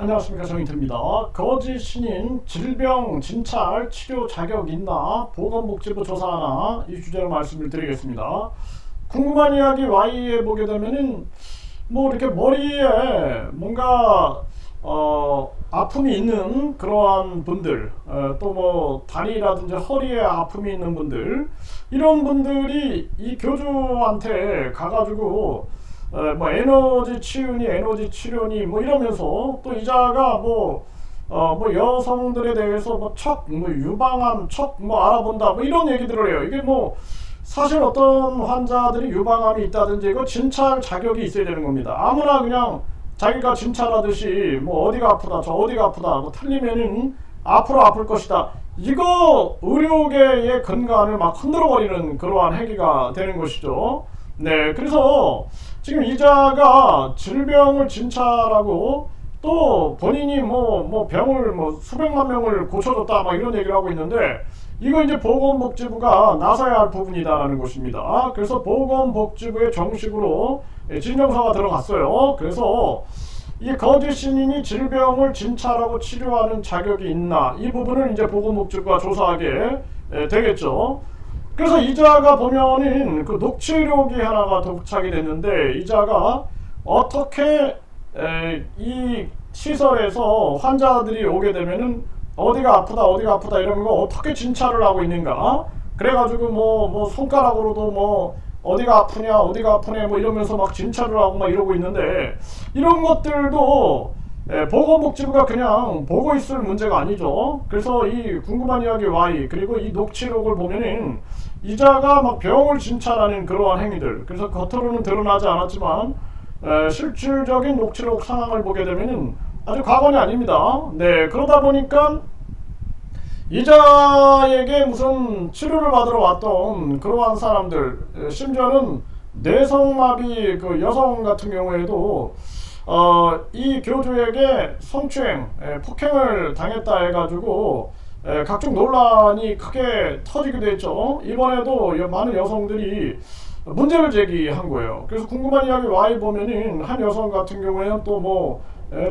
안녕하십니까 정인태입니다. 거짓 신인 질병 진찰 치료 자격 있나 보건복지부 조사하나 이 주제로 말씀을 드리겠습니다. 궁금한 이야기 Y에 보게 되면은 뭐 이렇게 머리에 뭔가 어 아픔이 있는 그러한 분들 어, 또뭐 다리라든지 허리에 아픔이 있는 분들 이런 분들이 이 교주한테 가가지고 어, 뭐 에너지 치유니 에너지 치료니 뭐 이러면서 또 이자가 뭐 어, 뭐 여성들에 대해서 뭐 척, 뭐 유방암, 척, 뭐 알아본다, 뭐 이런 얘기들을 해요. 이게 뭐 사실 어떤 환자들이 유방암이 있다든지 이거 진찰 자격이 있어야 되는 겁니다. 아무나 그냥 자기가 진찰하듯이 뭐 어디가 아프다, 저 어디가 아프다, 뭐 틀리면은 앞으로 아플 것이다. 이거 의료계의 근간을 막 흔들어 버리는 그러한 행위가 되는 것이죠. 네, 그래서 지금 이자가 질병을 진찰하고 또 본인이 뭐, 뭐 병을 뭐 수백만 명을 고쳐줬다 막 이런 얘기를 하고 있는데 이거 이제 보건복지부가 나서야 할 부분이다라는 것입니다. 그래서 보건복지부에 정식으로 진정서가 들어갔어요. 그래서 이 거짓 신인이 질병을 진찰하고 치료하는 자격이 있나 이 부분을 이제 보건복지부가 조사하게 에, 되겠죠. 그래서 이자가 보면은 그 녹취록이 하나가 도착이 됐는데 이자가 어떻게 에, 이 시설에서 환자들이 오게 되면은 어디가 아프다 어디가 아프다 이런 거 어떻게 진찰을 하고 있는가 그래가지고 뭐뭐 손가락으로도 뭐 어디가 아프냐 어디가 아프냐 뭐 이러면서 막 진찰을 하고 막 이러고 있는데 이런 것들도 예, 보건복지부가 그냥 보고 있을 문제가 아니죠. 그래서 이 궁금한 이야기 Y 그리고 이 녹취록을 보면은 이자가 막 병을 진찰하는 그러한 행위들. 그래서 겉으로는 드러나지 않았지만 에, 실질적인 녹취록 상황을 보게 되면은 아주 과거이 아닙니다. 네 그러다 보니까 이자에게 무슨 치료를 받으러 왔던 그러한 사람들 에, 심지어는 뇌성마비 그 여성 같은 경우에도 어, 이 교주에게 성추행, 에, 폭행을 당했다 해가지고 에, 각종 논란이 크게 터지기도 했죠. 이번에도 여- 많은 여성들이 문제를 제기한 거예요. 그래서 궁금한 이야기 Y 보면은 한 여성 같은 경우에는 또 뭐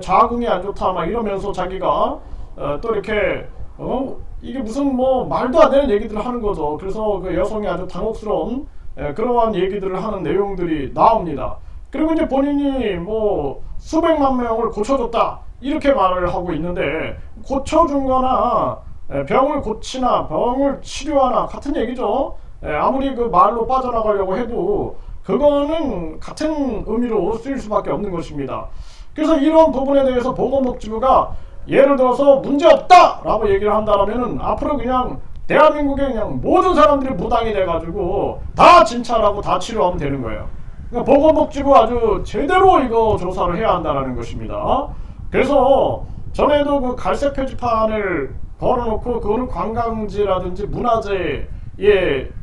자궁이 안 좋다 막 이러면서 자기가 어, 또 이렇게 어 이게 무슨 뭐 말도 안 되는 얘기들을 하는 거죠. 그래서 그 여성이 아주 당혹스러운 에, 그러한 얘기들을 하는 내용들이 나옵니다. 그리고 이제 본인이 뭐 수백만 명을 고쳐줬다 이렇게 말을 하고 있는데 고쳐준 거나 에, 병을 고치나 병을 치료하나 같은 얘기죠. 에, 아무리 그 말로 빠져나가려고 해도 그거는 같은 의미로 쓰일 수밖에 없는 것입니다. 그래서 이런 부분에 대해서 보건복지부가 예를 들어서 문제 없다라고 얘기를 한다면은 앞으로 그냥 대한민국에 그냥 모든 사람들이 무당이 돼가지고 다 진찰하고 다 치료하면 되는 거예요. 그러니까 보건복지부 아주 제대로 이거 조사를 해야 한다는 것입니다. 그래서 전에도 그 갈색 표지판을 걸어놓고 그거는 관광지라든지 문화재에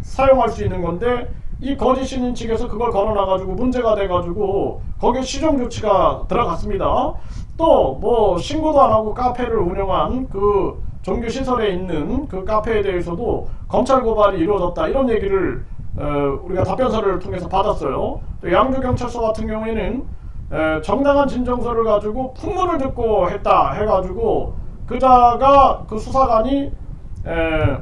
사용할 수 있는 건데 이 거짓 신인 측에서 그걸 걸어놔가지고 문제가 돼가지고 거기에 시정 조치가 들어갔습니다. 또 뭐 신고도 안 하고 카페를 운영한 그 종교 시설에 있는 그 카페에 대해서도 검찰 고발이 이루어졌다 이런 얘기를 어, 우리가 답변서를 통해서 받았어요. 또 양주 경찰서 같은 경우에는 에, 정당한 진정서를 가지고 풍문을 듣고 했다 해가지고 그자가 그 수사관이 에,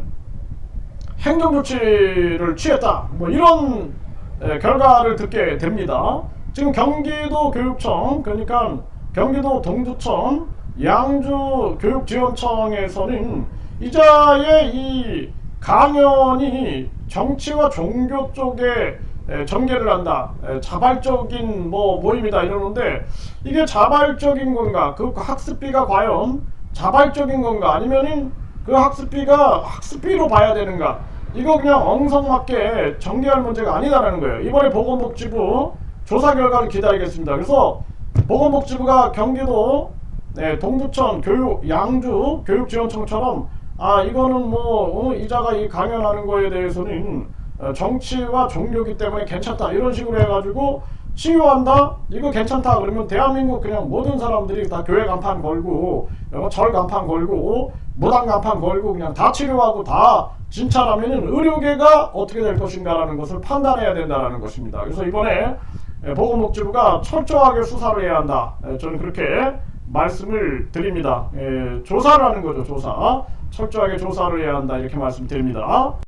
행정 조치를 취했다. 뭐 이런 에, 결과를 듣게 됩니다. 지금 경기도 교육청 그러니까 경기도 동두천 양주 교육지원청에서는 이자의 이 강연이 정치와 종교 쪽에 에, 전개를 한다. 에, 자발적인 뭐 모임이다 이러는데 이게 자발적인 건가? 그 학습비가 과연 자발적인 건가? 아니면은 그 학습비가 학습비로 봐야 되는가? 이거 그냥 엉성맞게 전개할 문제가 아니다라는 거예요. 이번에 보건복지부 조사 결과를 기다리겠습니다. 그래서 보건복지부가 경기도 네, 동두천 교육 양주 교육지원청처럼 아 이거는 뭐 어, 이자가 이 강연하는 거에 대해서는 어, 정치와 종교기 때문에 괜찮다 이런 식으로 해가지고 치유한다 이거 괜찮다 그러면 대한민국 그냥 모든 사람들이 다 교회 간판 걸고 어, 절 간판 걸고 무당 간판 걸고 그냥 다 치료하고 다 진찰하면은 의료계가 어떻게 될 것인가라는 것을 판단해야 된다라는 것입니다. 그래서 이번에 예, 보건복지부가 철저하게 수사를 해야 한다. 예, 저는 그렇게 말씀을 드립니다. 예, 조사를 하는 거죠, 조사. 철저하게 조사를 해야 한다 이렇게 말씀드립니다.